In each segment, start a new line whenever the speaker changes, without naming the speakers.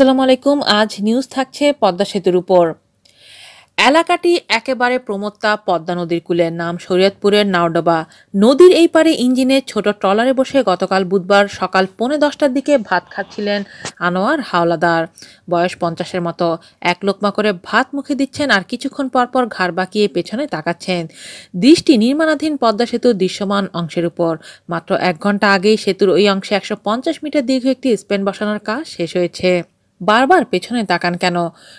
আসসালামু আলাইকুম। আজ নিউজ থাকছে পদ্মা সেতুর উপর। এলাকাটি একেবারে প্রমত্তা পদ্মা নদীর কূলে, নাম শরীয়তপুরের নাওডবা। নদীর এই পারে ইঞ্জিনের ছোট ট্রলারে বসে গতকাল বুধবার সকাল পৌনে দশটার দিকে ভাত খাচ্ছিলেন আনোয়ার হাওলাদার। বয়স পঞ্চাশের মতো। এক লোকমা করে ভাত মুখে দিচ্ছেন আর কিছুক্ষণ পরপর ঘাড় বাঁকিয়ে পেছনে তাকাচ্ছেন। দৃষ্টি নির্মাণাধীন পদ্মা সেতুর দৃশ্যমান অংশের উপর। মাত্র এক ঘণ্টা আগেই সেতুর ওই অংশে একশো পঞ্চাশ মিটার দীর্ঘ একটি স্পেন বসানোর কাজ শেষ হয়েছে। বারবার পেছনে তাকান কেন?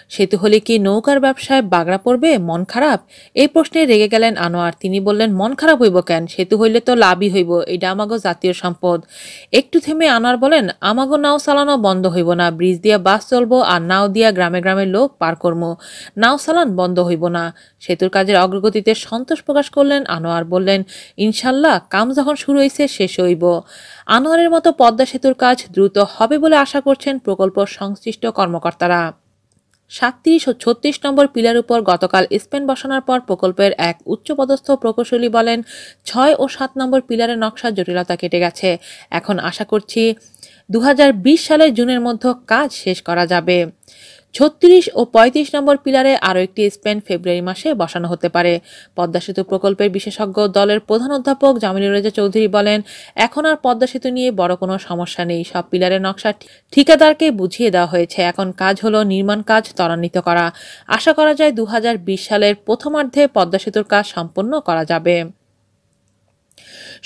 সেতু হলে কি নৌকার ব্যবসায় বাগড়া পড়বে? মন খারাপ? এই প্রশ্নে রেগে গেলেন আনোয়ার। তিনি বললেন, মন খারাপ হইব কেন? সেতু হইলে তো লাভই হইব। এটা আমাগো জাতীয় সম্পদ। একটু থেমে আনোয়ার বলেন, আমাগো নাও চালানো বন্ধ হইব না। ব্রিজ দিয়া বাস চলবো আর নাও দিয়া গ্রামে গ্রামে লোক পার করব নাও চালান বন্ধ হইব না। সেতুর কাজের অগ্রগতিতে সন্তোষ প্রকাশ করলেন আনোয়ার। বললেন, ইনশাল্লাহ, কাম যখন শুরু হয়েছে শেষ হইব। আনোয়ারের মতো পদ্মা সেতুর কাজ দ্রুত হবে বলে আশা করছেন প্রকল্প সংশ্লিষ্ট কর্মকর্তারা। সাতত্রিশ ও ছত্রিশ নম্বর পিলার উপর গতকাল স্পেন বসানোর পর প্রকল্পের এক উচ্চপদস্থ প্রকৌশলী বলেন, ছয় ও সাত নম্বর পিলারের নকশার জটিলতা কেটে গেছে। এখন আশা করছি দু সালের জুনের মধ্যে কাজ শেষ করা যাবে। ছত্রিশ ও ৩৫ নম্বর পিলারে আরও একটি স্পেন ফেব্রুয়ারি মাসে বসানো হতে পারে। পদ্মা সেতু প্রকল্পের বিশেষজ্ঞ দলের প্রধান অধ্যাপক জামিলুর রেজা চৌধুরী বলেন, এখন আর পদ্মা সেতু নিয়ে বড় কোনো সমস্যা নেই। সব পিলারের নকশা ঠিকাদারকে বুঝিয়ে দেওয়া হয়েছে। এখন কাজ হলো নির্মাণ কাজ ত্বরান্বিত করা। আশা করা যায় দু হাজার বিশ সালের প্রথমার্ধে পদ্মা সেতুর কাজ সম্পন্ন করা যাবে।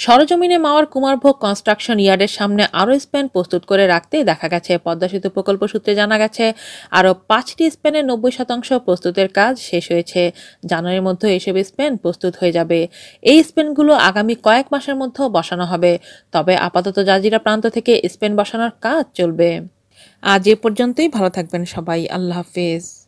সরজমিনে মাওয়ার কুমারভোগ কনস্ট্রাকশন ইয়ার্ডের সামনে আরও স্প্যান প্রস্তুত করে রাখতে দেখা গেছে। পদ্মা সেতু প্রকল্প সূত্রে জানা গেছে, আরও পাঁচটি স্প্যানের নব্বই শতাংশ প্রস্তুতের কাজ শেষ হয়েছে। জানুয়ারির মধ্যে এসব স্প্যান প্রস্তুত হয়ে যাবে। এই স্প্যানগুলো আগামী কয়েক মাসের মধ্যেও বসানো হবে। তবে আপাতত জাজিরা প্রান্ত থেকে স্পেন বসানোর কাজ চলবে। আজ এ পর্যন্তই, ভালো থাকবেন সবাই। আল্লাহ হাফেজ।